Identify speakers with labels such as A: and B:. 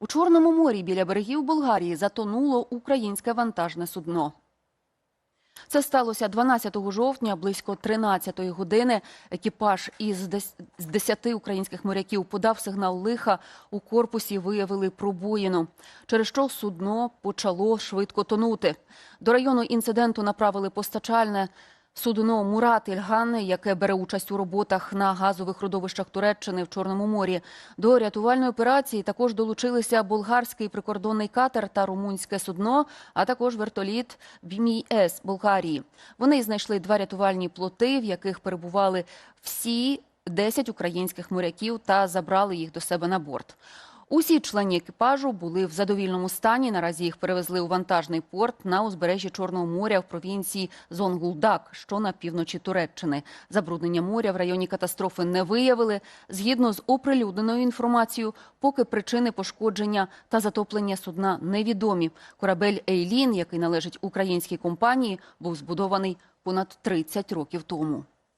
A: У Чорному морі біля берегів Болгарії затонуло українське вантажне судно. Це сталося 12 жовтня близько 13 години. Екіпаж із дес- з 10 українських моряків подав сигнал лиха. У корпусі виявили пробоїну, через що судно почало швидко тонути. До району інциденту направили постачальне судно Мурат Ільган, яке бере участь у роботах на газових родовищах Туреччини в Чорному морі. До рятувальної операції також долучилися болгарський прикордонний катер та румунське судно, а також вертоліт БМІС Болгарії. Вони знайшли два рятувальні плоти, в яких перебували всі 10 українських моряків та забрали їх до себе на борт. Усі члені екіпажу були в задовільному стані. Наразі їх перевезли у вантажний порт на узбережжі Чорного моря в провінції Зонгулдак, що на півночі Туреччини. Забруднення моря в районі катастрофи не виявили. Згідно з оприлюдненою інформацією, поки причини пошкодження та затоплення судна невідомі. Корабель Ейлін, який належить українській компанії, був збудований понад 30 років тому.